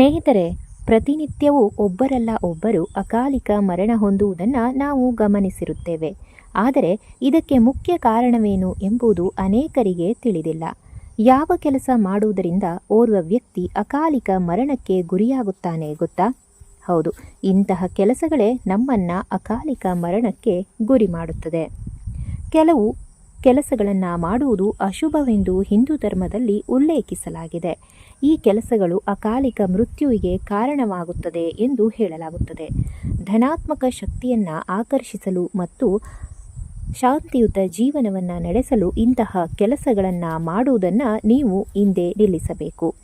ಸ್ನೇಹಿತರೆ, ಪ್ರತಿನಿತ್ಯವೂ ಒಬ್ಬರಲ್ಲ ಒಬ್ಬರು ಅಕಾಲಿಕ ಮರಣ ಹೊಂದುವುದನ್ನು ನಾವು ಗಮನಿಸಿರುತ್ತೇವೆ. ಆದರೆ, ಇದಕ್ಕೆ ಮುಖ್ಯ ಕಾರಣವೇನು ಎಂಬುದು ಅನೇಕರಿಗೆ ತಿಳಿದಿಲ್ಲ. ಯಾವ ಕೆಲಸ ಮಾಡುವುದರಿಂದ ಓರ್ವ ವ್ಯಕ್ತಿ ಅಕಾಲಿಕ ಮರಣಕ್ಕೆ ಗುರಿಯಾಗುತ್ತಾನೆ ಗೊತ್ತಾ? ಹೌದು, ಇಂತಹ ಕೆಲಸಗಳೇ ನಮ್ಮನ್ನು ಅಕಾಲಿಕ ಮರಣಕ್ಕೆ ಗುರಿ ಮಾಡುತ್ತದೆ. ಕೆಲವು ಕೆಲಸಗಳನ್ನು ಮಾಡುವುದು ಅಶುಭವೆಂದು ಹಿಂದೂ ಧರ್ಮದಲ್ಲಿ ಉಲ್ಲೇಖಿಸಲಾಗಿದೆ. ಈ ಕೆಲಸಗಳು ಅಕಾಲಿಕ ಮೃತ್ಯುವಿಗೆ ಕಾರಣವಾಗುತ್ತದೆ ಎಂದು ಹೇಳಲಾಗುತ್ತದೆ. ಧನಾತ್ಮಕ ಶಕ್ತಿಯನ್ನು ಆಕರ್ಷಿಸಲು ಮತ್ತು ಶಾಂತಿಯುತ ಜೀವನವನ್ನು ನಡೆಸಲು ಇಂತಹ ಕೆಲಸಗಳನ್ನು ಮಾಡುವುದನ್ನು ನೀವು ಹಿಂದೆ ನಿಲ್ಲಿಸಬೇಕು.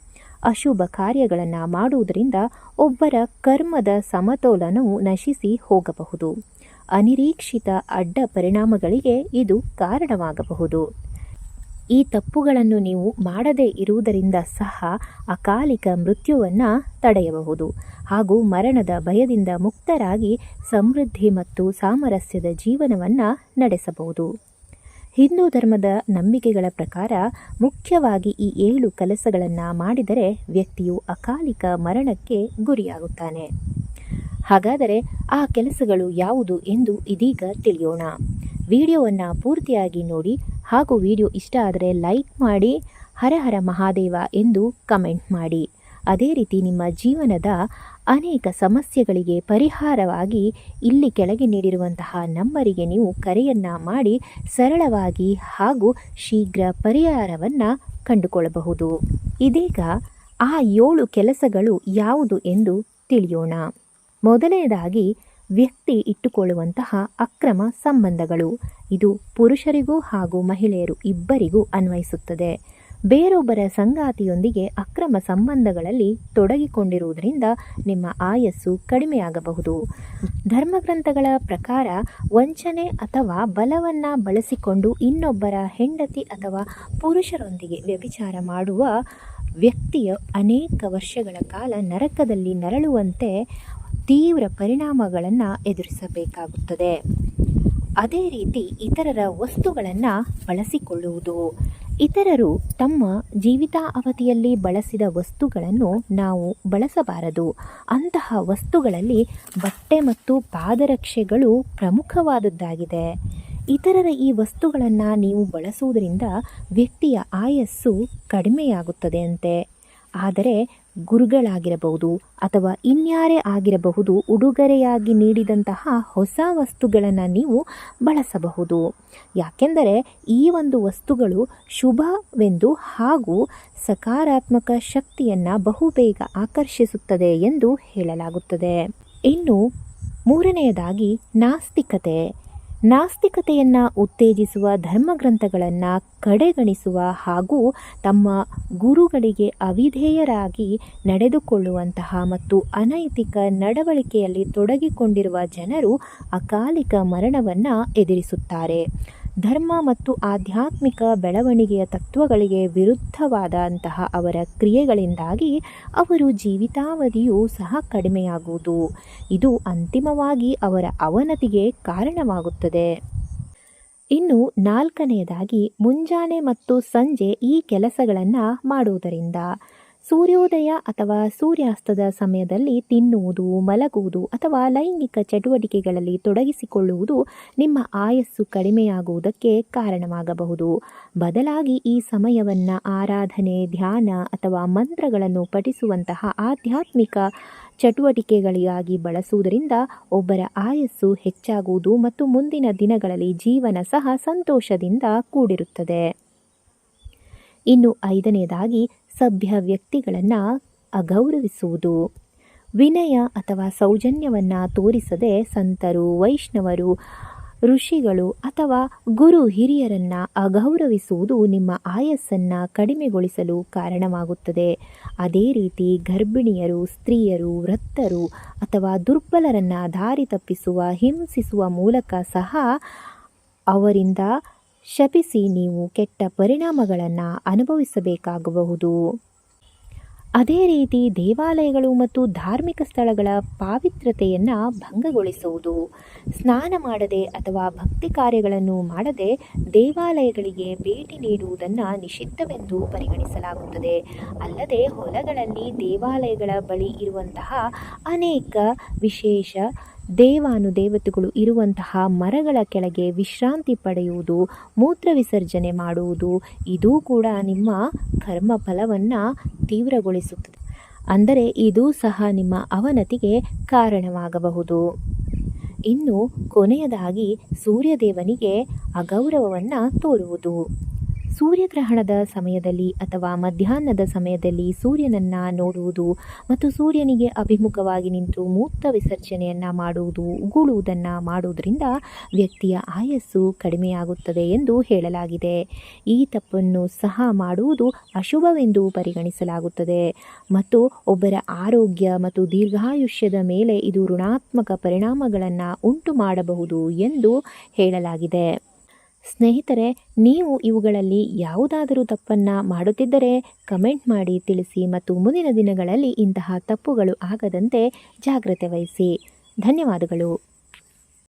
ಅಶುಭ ಕಾರ್ಯಗಳನ್ನು ಮಾಡುವುದರಿಂದ ಒಬ್ಬರ ಕರ್ಮದ ಸಮತೋಲನವು ನಶಿಸಿ ಹೋಗಬಹುದು. ಅನಿರೀಕ್ಷಿತ ಅಡ್ಡ ಪರಿಣಾಮಗಳಿಗೆ ಇದು ಕಾರಣವಾಗಬಹುದು. ಈ ತಪ್ಪುಗಳನ್ನು ನೀವು ಮಾಡದೇ ಇರುವುದರಿಂದ ಸಹ ಅಕಾಲಿಕ ಮೃತ್ಯುವನ್ನು ತಡೆಯಬಹುದು ಹಾಗೂ ಮರಣದ ಭಯದಿಂದ ಮುಕ್ತರಾಗಿ ಸಮೃದ್ಧಿ ಮತ್ತು ಸಾಮರಸ್ಯದ ಜೀವನವನ್ನು ನಡೆಸಬಹುದು. ಹಿಂದೂ ಧರ್ಮದ ನಂಬಿಕೆಗಳ ಪ್ರಕಾರ ಮುಖ್ಯವಾಗಿ ಈ ಏಳು ಕೆಲಸಗಳನ್ನು ಮಾಡಿದರೆ ವ್ಯಕ್ತಿಯು ಅಕಾಲಿಕ ಮರಣಕ್ಕೆ ಗುರಿಯಾಗುತ್ತಾನೆ. ಹಾಗಾದರೆ ಆ ಕೆಲಸಗಳು ಯಾವುದು ಎಂದು ಇದೀಗ ತಿಳಿಯೋಣ. ವಿಡಿಯೋವನ್ನು ಪೂರ್ತಿಯಾಗಿ ನೋಡಿ ಹಾಗೂ ವಿಡಿಯೋ ಇಷ್ಟ ಆದರೆ ಲೈಕ್ ಮಾಡಿ, ಹರ ಹರ ಮಹಾದೇವ ಎಂದು ಕಮೆಂಟ್ ಮಾಡಿ. ಅದೇ ರೀತಿ ನಿಮ್ಮ ಜೀವನದ ಅನೇಕ ಸಮಸ್ಯೆಗಳಿಗೆ ಪರಿಹಾರವಾಗಿ ಇಲ್ಲಿ ಕೆಳಗೆ ನೀಡಿರುವಂತಹ ನಂಬರಿಗೆ ನೀವು ಕರೆಯನ್ನು ಮಾಡಿ ಸರಳವಾಗಿ ಹಾಗೂ ಶೀಘ್ರ ಪರಿಹಾರವನ್ನು ಕಂಡುಕೊಳ್ಳಬಹುದು. ಇದೀಗ ಆ ಏಳು ಕೆಲಸಗಳು ಯಾವುದು ಎಂದು ತಿಳಿಯೋಣ. ಮೊದಲನೆಯದಾಗಿ ವ್ಯಕ್ತಿ ಇಟ್ಟುಕೊಳ್ಳುವಂತಹ ಅಕ್ರಮ ಸಂಬಂಧಗಳು. ಇದು ಪುರುಷರಿಗೂ ಹಾಗೂ ಮಹಿಳೆಯರು ಇಬ್ಬರಿಗೂ ಅನ್ವಯಿಸುತ್ತದೆ. ಬೇರೊಬ್ಬರ ಸಂಗಾತಿಯೊಂದಿಗೆ ಅಕ್ರಮ ಸಂಬಂಧಗಳಲ್ಲಿ ತೊಡಗಿಕೊಂಡಿರುವುದರಿಂದ ನಿಮ್ಮ ಆಯಸ್ಸು ಕಡಿಮೆಯಾಗಬಹುದು. ಧರ್ಮಗ್ರಂಥಗಳ ಪ್ರಕಾರ ವಂಚನೆ ಅಥವಾ ಬಲವನ್ನು ಬಳಸಿಕೊಂಡು ಇನ್ನೊಬ್ಬರ ಹೆಂಡತಿ ಅಥವಾ ಪುರುಷರೊಂದಿಗೆ ವ್ಯಭಿಚಾರ ಮಾಡುವ ವ್ಯಕ್ತಿಯ ಅನೇಕ ವರ್ಷಗಳ ಕಾಲ ನರಕದಲ್ಲಿ ನರಳುವಂತೆ ತೀವ್ರ ಪರಿಣಾಮಗಳನ್ನು ಎದುರಿಸಬೇಕಾಗುತ್ತದೆ. ಅದೇ ರೀತಿ ಇತರರ ವಸ್ತುಗಳನ್ನು ಬಳಸಿಕೊಳ್ಳುವುದು. ಇತರರು ತಮ್ಮ ಜೀವಿತಾವಧಿಯಲ್ಲಿ ಬಳಸಿದ ವಸ್ತುಗಳನ್ನು ನಾವು ಬಳಸಬಾರದು. ಅಂತಹ ವಸ್ತುಗಳಲ್ಲಿ ಬಟ್ಟೆ ಮತ್ತು ಪಾದರಕ್ಷೆಗಳು ಪ್ರಮುಖವಾದದ್ದಾಗಿದೆ. ಇತರರ ಈ ವಸ್ತುಗಳನ್ನು ನೀವು ಬಳಸುವುದರಿಂದ ವ್ಯಕ್ತಿಯ ಆಯಸ್ಸು ಕಡಿಮೆಯಾಗುತ್ತದೆ ಅಂತೆ ಆದರೆ ಗುರುಗಳಾಗಿರಬಹುದು ಅಥವಾ ಇನ್ಯಾರೇ ಆಗಿರಬಹುದು, ಉಡುಗೊರೆಯಾಗಿ ನೀಡಿದಂತಹ ಹೊಸ ವಸ್ತುಗಳನ್ನು ನೀವು ಬಳಸಬಹುದು. ಯಾಕೆಂದರೆ ಈ ಒಂದು ವಸ್ತುಗಳು ಶುಭವೆಂದು ಹಾಗೂ ಸಕಾರಾತ್ಮಕ ಶಕ್ತಿಯನ್ನು ಬಹುಬೇಗ ಆಕರ್ಷಿಸುತ್ತದೆ ಎಂದು ಹೇಳಲಾಗುತ್ತದೆ. ಇನ್ನು ಮೂರನೆಯದಾಗಿ ನಾಸ್ತಿಕತೆ. ನಾಸ್ತಿಕತೆಯನ್ನು ಉತ್ತೇಜಿಸುವ ಧರ್ಮಗ್ರಂಥಗಳನ್ನು ಕಡೆಗಣಿಸುವ ಹಾಗೂ ತಮ್ಮ ಗುರುಗಳಿಗೆ ಅವಿಧೇಯರಾಗಿ ನಡೆದುಕೊಳ್ಳುವಂತಹ ಮತ್ತು ಅನೈತಿಕ ನಡವಳಿಕೆಯಲ್ಲಿ ತೊಡಗಿಕೊಂಡಿರುವ ಜನರು ಅಕಾಲಿಕ ಮರಣವನ್ನು ಎದುರಿಸುತ್ತಾರೆ. ಧರ್ಮ ಮತ್ತು ಆಧ್ಯಾತ್ಮಿಕ ಬೆಳವಣಿಗೆಯ ತತ್ವಗಳಿಗೆ ವಿರುದ್ಧವಾದಂತಹ ಅವರ ಕ್ರಿಯೆಗಳಿಂದಾಗಿ ಅವರು ಜೀವಿತಾವಧಿಯು ಸಹ ಕಡಿಮೆಯಾಗುವುದು. ಇದು ಅಂತಿಮವಾಗಿ ಅವರ ಅವನತಿಗೆ ಕಾರಣವಾಗುತ್ತದೆ. ಇನ್ನು ನಾಲ್ಕನೆಯದಾಗಿ, ಮುಂಜಾನೆ ಮತ್ತು ಸಂಜೆ ಈ ಕೆಲಸಗಳನ್ನು ಮಾಡುವುದರಿಂದ ಸೂರ್ಯೋದಯ ಅಥವಾ ಸೂರ್ಯಾಸ್ತದ ಸಮಯದಲ್ಲಿ ತಿನ್ನುವುದು, ಮಲಗುವುದು ಅಥವಾ ಲೈಂಗಿಕ ಚಟುವಟಿಕೆಗಳಲ್ಲಿ ತೊಡಗಿಸಿಕೊಳ್ಳುವುದು ನಿಮ್ಮ ಆಯಸ್ಸು ಕಡಿಮೆಯಾಗುವುದಕ್ಕೆ ಕಾರಣವಾಗಬಹುದು. ಬದಲಾಗಿ ಈ ಸಮಯವನ್ನು ಆರಾಧನೆ, ಧ್ಯಾನ ಅಥವಾ ಮಂತ್ರಗಳನ್ನು ಪಠಿಸುವಂತಹ ಆಧ್ಯಾತ್ಮಿಕ ಚಟುವಟಿಕೆಗಳಿಗಾಗಿ ಬಳಸುವುದರಿಂದ ಒಬ್ಬರ ಆಯಸ್ಸು ಹೆಚ್ಚಾಗುವುದು ಮತ್ತು ಮುಂದಿನ ದಿನಗಳಲ್ಲಿ ಜೀವನ ಸಹ ಸಂತೋಷದಿಂದ ಕೂಡಿರುತ್ತದೆ. ಇನ್ನು ಐದನೆಯದಾಗಿ ಸಭ್ಯ ವ್ಯಕ್ತಿಗಳನ್ನು ಅಗೌರವಿಸುವುದು. ವಿನಯ ಅಥವಾ ಸೌಜನ್ಯವನ್ನು ತೋರಿಸದೆ ಸಂತರು, ವೈಷ್ಣವರು, ಋಷಿಗಳು ಅಥವಾ ಗುರು ಹಿರಿಯರನ್ನು ಅಗೌರವಿಸುವುದು ನಿಮ್ಮ ಆಯಸ್ಸನ್ನು ಕಡಿಮೆಗೊಳಿಸಲು ಕಾರಣವಾಗುತ್ತದೆ. ಅದೇ ರೀತಿ ಗರ್ಭಿಣಿಯರು, ಸ್ತ್ರೀಯರು ವೃತ್ತರು ಅಥವಾ ದುರ್ಬಲರನ್ನು ದಾರಿ ತಪ್ಪಿಸುವ, ಹಿಂಸಿಸುವ ಮೂಲಕ ಸಹ ಅವರಿಂದ ಶಪಿಸಿ ನೀವು ಕೆಟ್ಟ ಪರಿಣಾಮಗಳನ್ನು ಅನುಭವಿಸಬೇಕಾಗಬಹುದು. ಅದೇ ರೀತಿ ದೇವಾಲಯಗಳು ಮತ್ತು ಧಾರ್ಮಿಕ ಸ್ಥಳಗಳ ಪಾವಿತ್ರತೆಯನ್ನು ಭಂಗಗೊಳಿಸುವುದು, ಸ್ನಾನ ಮಾಡದೆ ಅಥವಾ ಭಕ್ತಿ ಕಾರ್ಯಗಳನ್ನು ಮಾಡದೆ ದೇವಾಲಯಗಳಿಗೆ ಭೇಟಿ ನೀಡುವುದನ್ನು ನಿಷಿದ್ಧವೆಂದು ಪರಿಗಣಿಸಲಾಗುತ್ತದೆ. ಅಲ್ಲದೆ ಹೊಲಗಳಲ್ಲಿ ದೇವಾಲಯಗಳ ಬಳಿ ಇರುವಂತಹ ಅನೇಕ ವಿಶೇಷ ದೇವಾನುದೇವತೆಗಳು ಇರುವಂತಹ ಮರಗಳ ಕೆಳಗೆ ವಿಶ್ರಾಂತಿ ಪಡೆಯುವುದು, ಮೂತ್ರ ವಿಸರ್ಜನೆ ಮಾಡುವುದು, ಇದೂ ಕೂಡ ನಿಮ್ಮ ಕರ್ಮ ಫಲವನ್ನು ತೀವ್ರಗೊಳಿಸುತ್ತದೆ. ಅಂದರೆ ಇದು ಸಹ ನಿಮ್ಮ ಅವನತಿಗೆ ಕಾರಣವಾಗಬಹುದು. ಇನ್ನು ಕೊನೆಯದಾಗಿ ಸೂರ್ಯದೇವನಿಗೆ ಅಗೌರವವನ್ನು ತೋರುವುದು. ಸೂರ್ಯಗ್ರಹಣದ ಸಮಯದಲ್ಲಿ ಅಥವಾ ಮಧ್ಯಾಹ್ನದ ಸಮಯದಲ್ಲಿ ಸೂರ್ಯನನ್ನು ನೋಡುವುದು ಮತ್ತು ಸೂರ್ಯನಿಗೆ ಅಭಿಮುಖವಾಗಿ ನಿಂತು ಮೂತ್ರ ವಿಸರ್ಜನೆಯನ್ನು ಮಾಡುವುದು, ಉಗುಳುವುದನ್ನು ಮಾಡುವುದರಿಂದ ವ್ಯಕ್ತಿಯ ಆಯಸ್ಸು ಕಡಿಮೆಯಾಗುತ್ತದೆ ಎಂದು ಹೇಳಲಾಗಿದೆ. ಈ ತಪ್ಪನ್ನು ಸಹ ಮಾಡುವುದು ಅಶುಭವೆಂದು ಪರಿಗಣಿಸಲಾಗುತ್ತದೆ. ಮತ್ತು ಒಬ್ಬರ ಆರೋಗ್ಯ ಮತ್ತು ದೀರ್ಘಾಯುಷ್ಯದ ಮೇಲೆ ಇದು ಋಣಾತ್ಮಕ ಪರಿಣಾಮಗಳನ್ನು ಉಂಟು ಮಾಡಬಹುದು ಎಂದು ಹೇಳಲಾಗಿದೆ. ಸ್ನೇಹಿತರೆ, ನೀವು ಇವುಗಳಲ್ಲಿ ಯಾವುದಾದರೂ ತಪ್ಪನ್ನು ಮಾಡುತ್ತಿದ್ದರೆ ಕಮೆಂಟ್ ಮಾಡಿ ತಿಳಿಸಿ ಮತ್ತು ಮುಂದಿನ ದಿನಗಳಲ್ಲಿ ಇಂತಹ ತಪ್ಪುಗಳು ಆಗದಂತೆ ಜಾಗ್ರತೆ ವಹಿಸಿ. ಧನ್ಯವಾದಗಳು.